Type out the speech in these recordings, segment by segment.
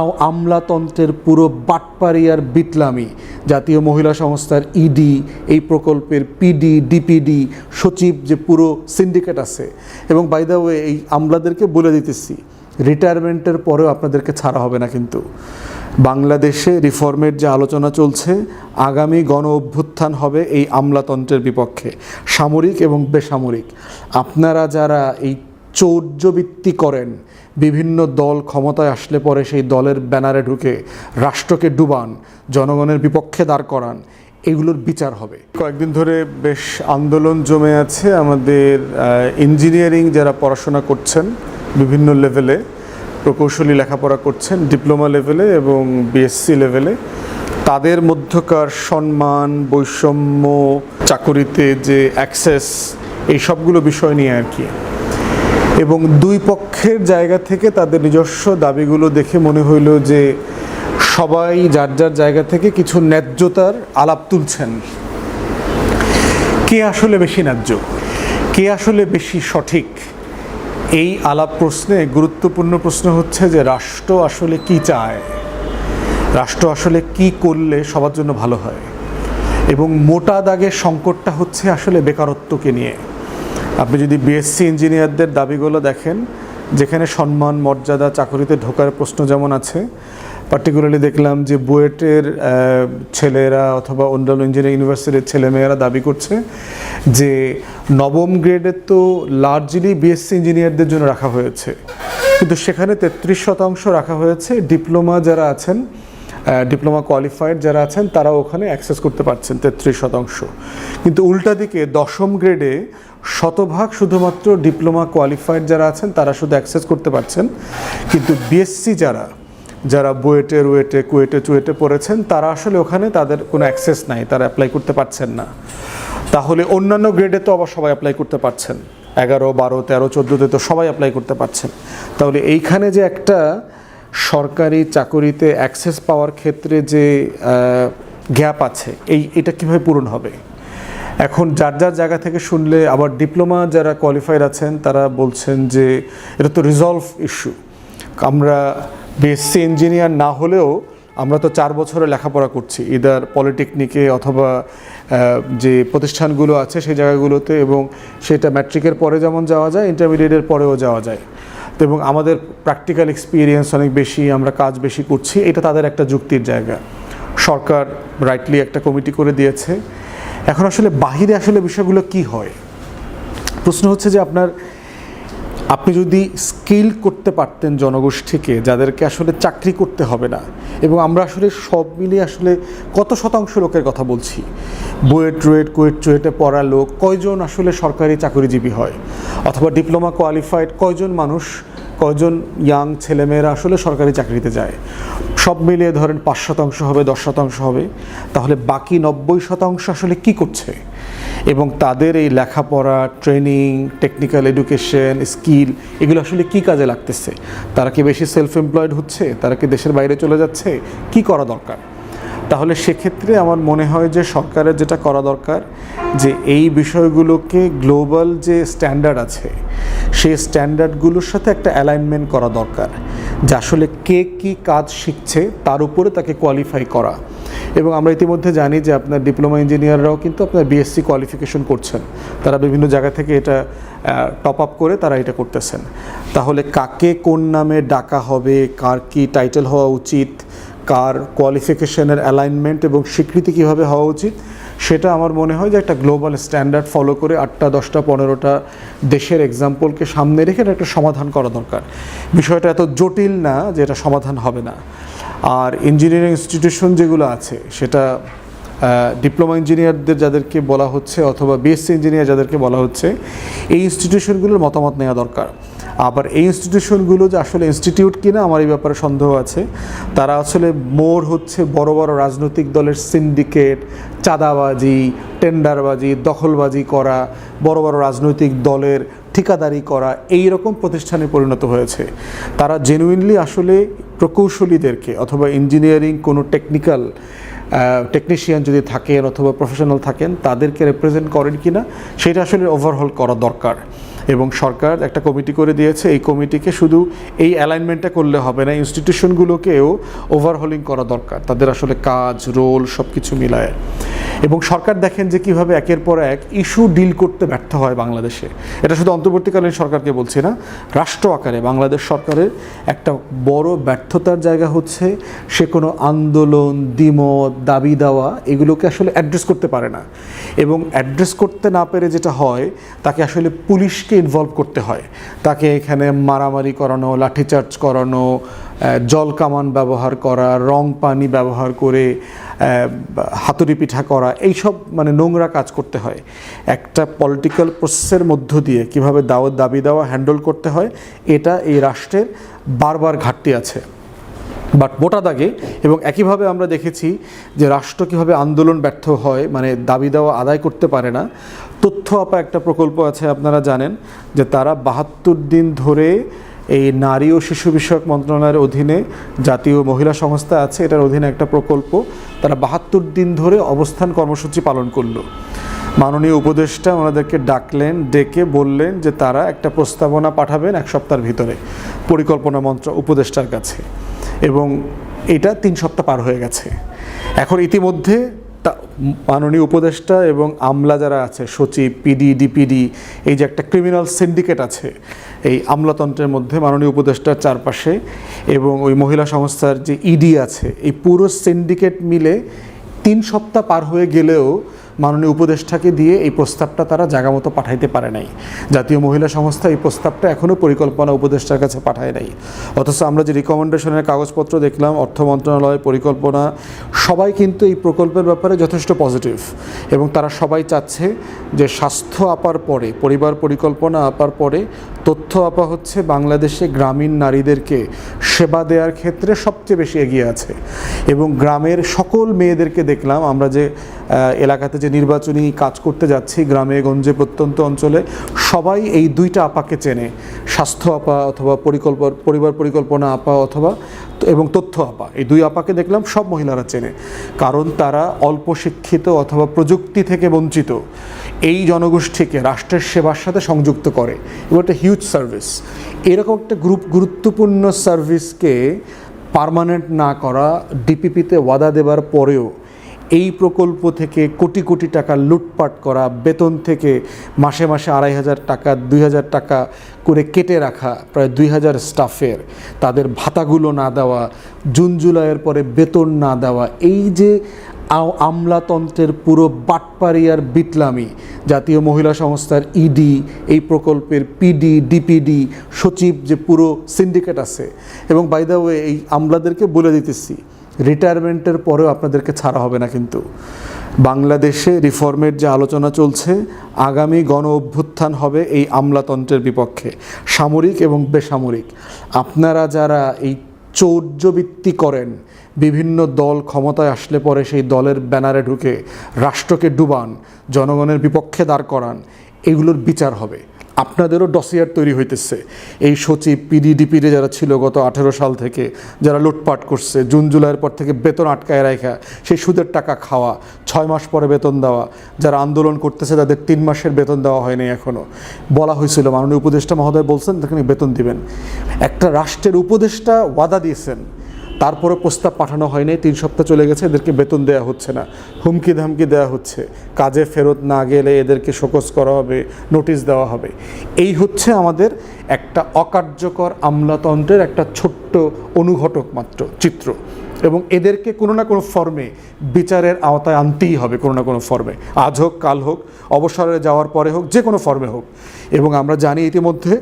আমলাতন্ত্রের পুরো বাটপাড়িয়ার বিটলামি। জাতীয় মহিলা সংস্থার ইডি এই প্রকল্পের পিডি ডিপিডি সচিব যে পুরো সিন্ডিকেট আছে। এবং বাই দ্য ওয়ে এই আমলাদেরকে বলে দিতেছি, রিটায়ারমেন্টের পরেও আপনাদেরকে ছাড়া হবে না কিন্তু। বাংলাদেশে রিফর্মের যে আলোচনা চলছে, আগামী গণ অভ্যুত্থান হবে এই আমলাতন্ত্রের বিপক্ষে। সামরিক এবং বেসামরিক। আপনারা যারা এই চৌর্যবৃত্তি করেন। বিভিন্ন দল ক্ষমতায় আসলে পরে সেই দলের ব্যানারে ঢুকে রাষ্ট্রকে ডুবান, জনগণের বিপক্ষে দাঁড় করান। এগুলোর বিচার হবে। কয়েকদিন ধরে বেশ আন্দোলন জমে আছে আমাদের ইঞ্জিনিয়ারিং যারা পড়াশোনা করছেন বিভিন্ন লেভেলে প্রকৌশলী লেখাপড়া করছেন ডিপ্লোমা লেভেলে এবং বিএসসি লেভেলে তাদের মধ্যকার সম্মান, বৈষম্য, চাকুরিতে যে অ্যাক্সেস এই সবগুলো বিষয় নিয়ে আর কি। এবং দুই পক্ষের জায়গা থেকে তাদের নিজস্ব দাবিগুলো দেখে মনে হইল যে সবাই যার যার জায়গা থেকে কিছু ন্যায্যতার আলাপ তুলছেন। কে আসলে বেশি ন্যায্য? কে আসলে বেশি সঠিক? এই আলাপ প্রশ্নে গুরুত্বপূর্ণ প্রশ্ন হচ্ছে যে রাষ্ট্র আসলে কি চায়? রাষ্ট্র আসলে কি করলে সবার জন্য ভালো হয়? এবং মোটা দাগের সংকটটা হচ্ছে আসলে বেকারত্বকে নিয়ে। আপনি যদি বিএসসি ইঞ্জিনিয়ারদের দাবিগুলো দেখেন, যেখানে সম্মান, মর্যাদা, চাকরিতে ঢোকার প্রশ্ন যেমন আছে পার্টিকুলারলি দেখলাম যে বুয়েটের ছেলেরা অথবা অন্যান্য ইঞ্জিনিয়ারিং ইউনিভার্সিটির ছেলেমেয়েরা দাবি করছে যে নবম গ্রেডের তো লার্জলি বিএসসি ইঞ্জিনিয়ারদের জন্য রাখা হয়েছে। কিন্তু সেখানে তেত্রিশ শতাংশ রাখা হয়েছে। ডিপ্লোমা যারা আছেন ডিপ্লোমা কোয়ালিফাইড যারা আছেন তারা ওখানে অ্যাক্সেস করতে পারছেন, তেত্রিশ শতাংশ। কিন্তু উল্টা দিকে, দশম গ্রেডে শতভাগ শুধুমাত্র ডিপ্লোমা কোয়ালিফাইড যারা আছেন, তারা শুধু অ্যাক্সেস করতে পারছেন। কিন্তু বিএসসি যারা যারা বুয়েটে, রুয়েটে, কুয়েটে, চুয়েটে পড়েছেন, তারা আসলে ওখানে তাদের কোনো অ্যাক্সেস নাই, তারা অ্যাপ্লাই করতে পারছেন না। তাহলে অন্যান্য গ্রেডে তো আবার সবাই অ্যাপ্লাই করতে পারছেন। এগারো, বারো, তেরো, চোদ্দোতে তো সবাই অ্যাপ্লাই করতে পারছেন। তাহলে এইখানে যে একটা সরকারি চাকরিতে অ্যাক্সেস পাওয়ার ক্ষেত্রে যে গ্যাপ আছে, এই, এটা কীভাবে পূরণ হবে? এখন যার যার জায়গা থেকে শুনলে আবার ডিপ্লোমা যারা কোয়ালিফাইড আছেন, তারা বলছেন যে, এটা তো রিজলভ ইস্যু আমরা বিএসসি ইঞ্জিনিয়ার না হলেও আমরা তো চার বছরে লেখাপড়া করছি ইদার পলিটেকনিকে অথবা যে প্রতিষ্ঠানগুলো আছে সেই জায়গাগুলোতে, এবং সেটা ম্যাট্রিকের পরে যেমন যাওয়া যায় ইন্টারমিডিয়েটের পরেও যাওয়া যায়। এবং আমাদের প্র্যাকটিক্যাল এক্সপিরিয়েন্স অনেক বেশি, আমরা কাজ বেশি করছি, এটা তাদের একটা যুক্তির জায়গা। সরকার রাইটলি একটা কমিটি করে দিয়েছে। এখন আসলে বাহিরে আসলে বিষয়গুলো কি হয়? প্রশ্ন হচ্ছে যে আপনার, আপনি যদি স্কিল করতে পারতেন জনগোষ্ঠীকে, যাদেরকে আসলে চাকরি করতে হবে না, এবং আমরা আসলে সব মিলিয়ে আসলে কত শতাংশ লোকের কথা বলছি। বুয়েট রুয়েট, কুয়েট চুয়েটে পড়া লোক, কয়জন আসলে সরকারি চাকরিজীবী হয়? অথবা ডিপ্লোমা কোয়ালিফাইড কয়জন মানুষ কয়জন ইয়াং ছেলেমেয়েরা আসলে সরকারি চাকরিতে যায়? সব মিলিয়ে ধরেন পাঁচ শতাংশ হবে, দশ শতাংশ হবে। তাহলে বাকি নব্বই শতাংশ আসলে কি করছে? এবং তাদের এই লেখাপড়া, ট্রেনিং, টেকনিক্যাল এডুকেশন, স্কিল, এগুলো আসলে কি কাজে লাগতেছে? তারা কি বেশি সেলফ এমপ্লয়েড হচ্ছে? তারা কি দেশের বাইরে চলে যাচ্ছে? কি করা দরকার? তাহলে সেক্ষেত্রে আমার মনে হয় যে সরকারের যেটা করা দরকার, যে এই বিষয়গুলোকে গ্লোবাল যে স্ট্যান্ডার্ড আছে, সেই স্ট্যান্ডার্ডগুলোর সাথে একটা অ্যালাইনমেন্ট করা দরকার, যে আসলে কে কি কাজ শিখছে তার উপরে তাকে কোয়ালিফাই করা। এবং আমরা ইতিমধ্যে জানি যে আপনার ডিপ্লোমা ইঞ্জিনিয়াররাও কিন্তু আপনার বিএসসি কোয়ালিফিকেশন করছেন। তারা বিভিন্ন জায়গা থেকে এটা টপ আপ করে তারা এটা করতেছেন। তাহলে কাকে কোন নামে ডাকা হবে, কার কি টাইটেল হওয়া উচিত কার কোয়ালিফিকেশনের অ্যালাইনমেন্ট এবং স্বীকৃতি কীভাবে হওয়া উচিত, সেটা আমার মনে হয় যে একটা গ্লোবাল স্ট্যান্ডার্ড ফলো করে আটটা, দশটা, পনেরোটা দেশের এক্সাম্পলকে সামনে রেখে একটা সমাধান করা দরকার। বিষয়টা এত জটিল না যে এটা সমাধান হবে না। আর ইঞ্জিনিয়ারিং ইনস্টিটিউশন যেগুলো আছে, সেটা ডিপ্লোমা ইঞ্জিনিয়ারদের যাদেরকে বলা হচ্ছে অথবা বিএসসি ইঞ্জিনিয়ার যাদেরকে বলা হচ্ছে, এই ইনস্টিটিউশনগুলোর মতামত নেওয়া দরকার। আবার এই ইনস্টিটিউশনগুলো যে আসলে ইনস্টিটিউট কিনা আমার এই ব্যাপারে সন্দেহ আছে। তারা আসলে মোর হচ্ছে বড় বড় রাজনৈতিক দলের সিন্ডিকেট চাঁদাবাজি টেন্ডারবাজি দখলবাজি করা, বড় বড় রাজনৈতিক দলের ঠিকাদারি করা এই রকম প্রতিষ্ঠানে পরিণত হয়েছে। তারা জেনুইনলি আসলে প্রকৌশলীদেরকে অথবা ইঞ্জিনিয়ারিং কোনো টেকনিক্যাল টেকনিশিয়ান যদি থাকেন অথবা প্রফেশনাল থাকেন, তাদেরকে রিপ্রেজেন্ট করেন কি না সেটা আসলে ওভারহল করা দরকার। এবং সরকার একটা কমিটি করে দিয়েছে। এই কমিটিকে শুধু এই অ্যালাইনমেন্টটা করলে হবে না ইনস্টিটিউশনগুলোকেও ওভারহোলিং করা দরকার। তাদের আসলে কাজ রোল সব কিছু মিলায়। এবং সরকার দেখেন যে কীভাবে একের পর এক ইস্যু ডিল করতে ব্যর্থ হয় বাংলাদেশে। এটা শুধু অন্তর্বর্তীকালীন সরকারকে বলছি না, রাষ্ট্র আকারে। বাংলাদেশ সরকারের একটা বড় ব্যর্থতার জায়গা হচ্ছে সে কোনো আন্দোলন, দ্বিমত, দাবি দেওয়া এগুলোকে আসলে অ্যাড্রেস করতে পারে না। এবং অ্যাড্রেস করতে না পেরে যেটা হয়, তাকে আসলে পুলিশকে ইনভলভ করতে হয়। তাকে এখানে মারামারি করানো, লাঠিচার্জ করানো জল কামান ব্যবহার করা, রং পানি ব্যবহার করে হাতুড়ি পিঠা করা, এইসব মানে নোংরা কাজ করতে হয়। একটা পলিটিক্যাল প্রসেসের মধ্য দিয়ে কীভাবে দাওয়াত, দাবি দেওয়া হ্যান্ডেল করতে হয়, এটা এই রাষ্ট্রের বারবার ঘাটতি আছে। বাট মোটা দাগে এবং একইভাবে আমরা দেখেছি যে রাষ্ট্র কীভাবে আন্দোলন ব্যর্থ হয় মানে দাবি দেওয়া আদায় করতে পারে না। তথ্য আপা একটা প্রকল্প আছে, আপনারা জানেন, যে তারা বাহাত্তর দিন ধরে এই নারী ও শিশু বিষয়ক মন্ত্রণালয়ের অধীনে জাতীয় মহিলা সংস্থা আছে, এটার অধীনে একটা প্রকল্প। তারা বাহাত্তর দিন ধরে অবস্থান কর্মসূচি পালন করল। মাননীয় উপদেষ্টা ওনাদেরকে ডাকলেন, ডেকে বললেন যে তারা একটা প্রস্তাবনা পাঠাবেন এক সপ্তাহের ভিতরে পরিকল্পনা মন্ত্র উপদেষ্টার কাছে। এবং এটা তিন সপ্তাহ পার হয়ে গেছে। এখন ইতিমধ্যে তা- মাননীয় উপদেষ্টা এবং আমলা যারা আছে, সচিব, পিডি, ডিপিডি, এই যে একটা ক্রিমিনাল সিন্ডিকেট আছে, এই আমলাতন্ত্রের মধ্যে মাননীয় উপদেষ্টার চারপাশে এবং ওই মহিলা সংস্থার যে ইডি আছে, এই পুরো সিন্ডিকেট মিলে তিন সপ্তাহ পার হয়ে গেলেও মাননীয় উপদেষ্টাকে দিয়ে এই প্রস্তাবটা তারা জায়গা মতো পাঠাইতে পারে নাই। জাতীয় মহিলা সংস্থা এই প্রস্তাবটা এখনও পরিকল্পনা উপদেষ্টার কাছে পাঠায় নাই। অথচ আমরা যে রিকমেন্ডেশনের কাগজপত্র দেখলাম, অর্থ মন্ত্রণালয়, পরিকল্পনা, সবাই কিন্তু এই প্রকল্পের ব্যাপারে যথেষ্ট পজিটিভ এবং তারা সবাই চাচ্ছে যে স্বাস্থ্য আপার পরে, পরিবার পরিকল্পনা আপার পরে তথ্য আপা হচ্ছে বাংলাদেশে গ্রামীণ নারীদেরকে সেবা দেওয়ার ক্ষেত্রে সবচেয়ে বেশি এগিয়ে আছে। এবং গ্রামের সকল মেয়েদেরকে দেখলাম, আমরা যে এলাকাতে যে নির্বাচনী কাজ করতে যাচ্ছি গ্রামে, গঞ্জে প্রত্যন্ত অঞ্চলে, সবাই এই দুইটা আপাকে চেনে। স্বাস্থ্য আপা অথবা পরিকল্প, পরিবার পরিকল্পনা আপা অথবা এবং তথ্য আপা এই দুই আপাকে দেখলাম, সব মহিলারা চেনে। কারণ তারা অল্প শিক্ষিত অথবা প্রযুক্তি থেকে বঞ্চিত। এই জনগোষ্ঠীকে রাষ্ট্রের সেবার সাথে সংযুক্ত করে। এবং একটা হিউজ সার্ভিস এরকম একটা গ্রুপ গুরুত্বপূর্ণ সার্ভিসকে পারমানেন্ট না করা ডিপিপিতে ওয়াদা দেবার পরেও এই প্রকল্প থেকে কোটি কোটি টাকা লুটপাট করা, বেতন থেকে মাসে মাসে আড়াই হাজার টাকা, দুই হাজার টাকা করে কেটে রাখা প্রায় দুই হাজার স্টাফের তাদের ভাতাগুলো না দেওয়া, জুন জুলাইয়ের পরে বেতন না দেওয়া, এই যে আমলাতন্ত্রের পুরো বাটপারি আর বিটলামি, জাতীয় মহিলা সংস্থার ইডি এই প্রকল্পের পিডি ডিপিডি সচিব যে পুরো সিন্ডিকেট আছে। এবং বাই দ্য ওয়ে এই আমলাদেরকে বলে দিতেছি রিটায়ারমেন্টের পরেও আপনাদেরকে ছাড়া হবে না কিন্তু। বাংলাদেশে রিফর্মের যে আলোচনা চলছে, আগামী গণ অভ্যুত্থান হবে এই আমলাতন্ত্রের বিপক্ষে। সামরিক এবং বেসামরিক। আপনারা যারা এই চৌর্যবৃত্তি করেন, বিভিন্ন দল ক্ষমতায় আসলে পরে সেই দলের ব্যানারে ঢুকে রাষ্ট্রকে ডুবান, জনগণের বিপক্ষে দাঁড় করান, এগুলোর বিচার হবে। আপনাদেরও ডসিয়ার তৈরি হইতেছে। এই সচিব পিডিডিপিরে যারা ছিল গত আঠেরো সাল থেকে, যারা লুটপাট করছে, জুন জুলাইয়ের পর থেকে বেতন আটকায় রাখা সেই সুদের টাকা খাওয়া, ছয় মাস পরে বেতন দেওয়া, যারা আন্দোলন করতেছে তাদের তিন মাসের বেতন দেওয়া হয়নি এখনও বলা হয়েছিল, মাননীয় উপদেষ্টা মহোদয় বলছেন তাকে বেতন দিবেন। একটা রাষ্ট্রের উপদেষ্টা ওয়াদা দিয়েছেন তারপরে প্রস্তাব পাঠানো হয়নি, তিন সপ্তাহ চলে গেছে, এদেরকে বেতন দেওয়া হচ্ছে না। হুমকি ধামকি দেওয়া হচ্ছে। কাজে ফেরত না গেলে এদেরকে শোকজ করা হবে, নোটিশ দেওয়া হবে। এই হচ্ছে আমাদের একটা অকার্যকর আমলাতন্ত্রের একটা ছোট্ট অনুঘটক মাত্র চিত্র। এবং এদেরকে কোনো না কোনো ফর্মে বিচারের আওতায় আনতেই হবে, কোনো না কোনো ফর্মে। আজ হোক, কাল হোক, অবসরে যাওয়ার পরে হোক, যে কোনো ফর্মে হোক। এবং আমরা জানি ইতিমধ্যে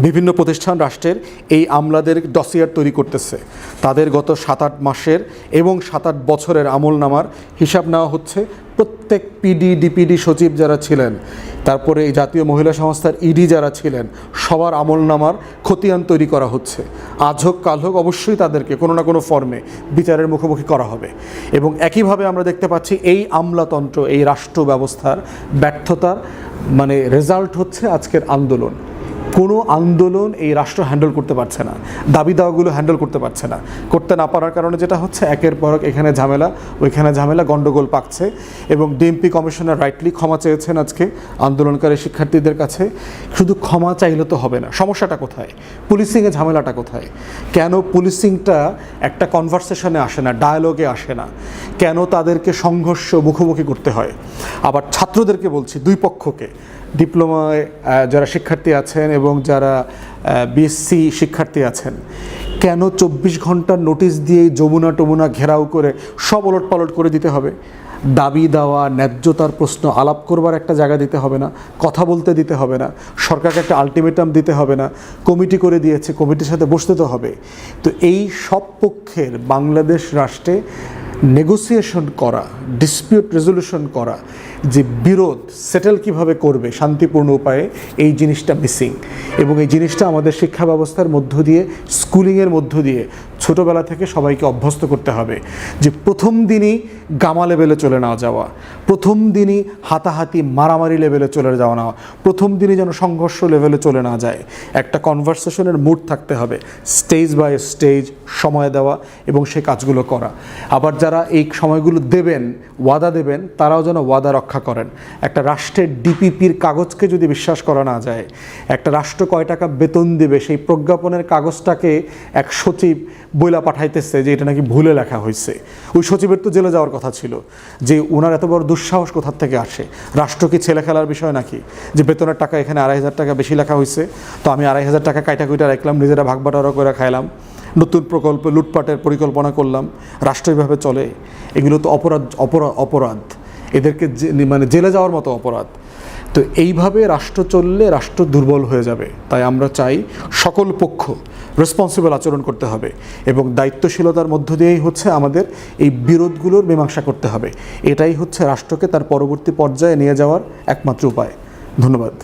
বিভিন্ন প্রতিষ্ঠান রাষ্ট্রের এই আমলাদের ডসিয়ার তৈরি করতেছে। তাদের গত সাত আট মাসের এবং সাত আট বছরের আমল নামার হিসাব নেওয়া হচ্ছে। প্রত্যেক পিডি ডিপিডি সচিব যারা ছিলেন, তারপরে এই জাতীয় মহিলা সংস্থার ইডি যারা ছিলেন, সবার আমল নামার খতিয়ান তৈরি করা হচ্ছে। আজ হোক, কাল হোক, অবশ্যই তাদেরকে কোনো না কোনো ফর্মে বিচারের মুখোমুখি করা হবে। এবং একইভাবে আমরা দেখতে পাচ্ছি এই আমলাতন্ত্র, এই রাষ্ট্র ব্যবস্থার ব্যর্থতার মানে রেজাল্ট হচ্ছে আজকের আন্দোলন। কোনো আন্দোলন এই রাষ্ট্র হ্যান্ডেল করতে পারছে না। দাবি দাওয়াগুলো হ্যান্ডেল করতে পারছে না। করতে না পারার কারণে যেটা হচ্ছে, একের পর এক এখানে ঝামেলা, ওইখানে ঝামেলা গণ্ডগোল পাকছে এবং ডিএমপি কমিশনার রাইটলি ক্ষমা চেয়েছেন আজকে আন্দোলনকারী শিক্ষার্থীদের কাছে। শুধু ক্ষমা চাইলে তো হবে না। সমস্যাটা কোথায়? পুলিশিংয়ে ঝামেলাটা কোথায়? কেন পুলিশিংটা একটা কনভারসেশনে আসে না ডায়ালগে আসে না? কেন তাদেরকে সংঘর্ষ মুখোমুখি করতে হয়? আবার ছাত্রদেরকে বলছি দুই পক্ষকে। ডিপ্লোমায় যারা শিক্ষার্থী আছেন এবং যারা বিএসসি শিক্ষার্থী আছেন। কেন চব্বিশ ঘণ্টার নোটিশ দিয়ে যমুনা টমুনা ঘেরাও করে সব ওলট পালট করে দিতে হবে? দাবি দেওয়া, ন্যায্যতার প্রশ্ন আলাপ করবার একটা জায়গা দিতে হবে না, কথা বলতে দিতে হবে না, সরকারকে একটা আলটিমেটাম দিতে হবে না, কমিটি করে দিয়েছে, কমিটির সাথে বসতে তো হবে। তো এই সব পক্ষের বাংলাদেশ রাষ্ট্রে নেগোসিয়েশন করা ডিসপিউট রেজলিউশন করা যে বিরোধ সেটেল কীভাবে করবে শান্তিপূর্ণ উপায়ে, এই জিনিসটা মিসিং এবং এই জিনিসটা আমাদের শিক্ষা ব্যবস্থার মধ্য দিয়ে স্কুলিংয়ের মধ্য দিয়ে ছোটোবেলা থেকে সবাইকে অভ্যস্ত করতে হবে যে প্রথম দিনই গামা লেভেলে চলে না যাওয়া, প্রথম দিনই হাতাহাতি মারামারি লেভেলে চলে যাওয়া না, প্রথম দিনই যেন সংঘর্ষ লেভেলে চলে না যায়। একটা কনভারসেশনের মুড থাকতে হবে স্টেজ বাই স্টেজ সময় দেওয়া এবং সে কাজগুলো করা। আবার যারা এই সময়গুলো দেবেন, ওয়াদা দেবেন, তারাও যেন ওয়াদা রক্ষা করেন। একটা রাষ্ট্রের ডিপিপির কাগজকে যদি বিশ্বাস করা না যায়, একটা রাষ্ট্র কয় টাকা বেতন দেবে, সেই প্রজ্ঞাপনের কাগজটাকে এক সচিব বইলা পাঠাইতেছে যে এটা নাকি ভুলে লেখা হয়েছে ওই সচিবের তো জেলে যাওয়ার কথা ছিল যে ওনার এত বড় দুঃসাহস কোথার থেকে আসে? রাষ্ট্র কি ছেলে খেলার বিষয় নাকি? যে বেতনের টাকা এখানে আড়াই হাজার টাকা বেশি লেখা হয়েছে তো আমি আড়াই হাজার টাকা কাইটা কুইটা রাখলাম, নিজেরা ভাগ বাটোয়ারা করে খাইলাম, নতুন প্রকল্পে লুটপাটের পরিকল্পনা করলাম, রাষ্ট্র এভাবে চলে, এগুলো তো অপরাধ অপরাধ অপরাধ। এদেরকে মানে জেলে যাওয়ার মতো অপরাধ। তো এইভাবে রাষ্ট্র চললে রাষ্ট্র দুর্বল হয়ে যাবে। তাই আমরা চাই সকল পক্ষ রেসপন্সিবল আচরণ করতে হবে এবং দায়িত্বশীলতার মধ্য দিয়েই হচ্ছে আমাদের এই বিরোধগুলোর মীমাংসা করতে হবে। এটাই হচ্ছে রাষ্ট্রকে তার পরবর্তী পর্যায়ে নিয়ে যাওয়ার একমাত্র উপায়। ধন্যবাদ।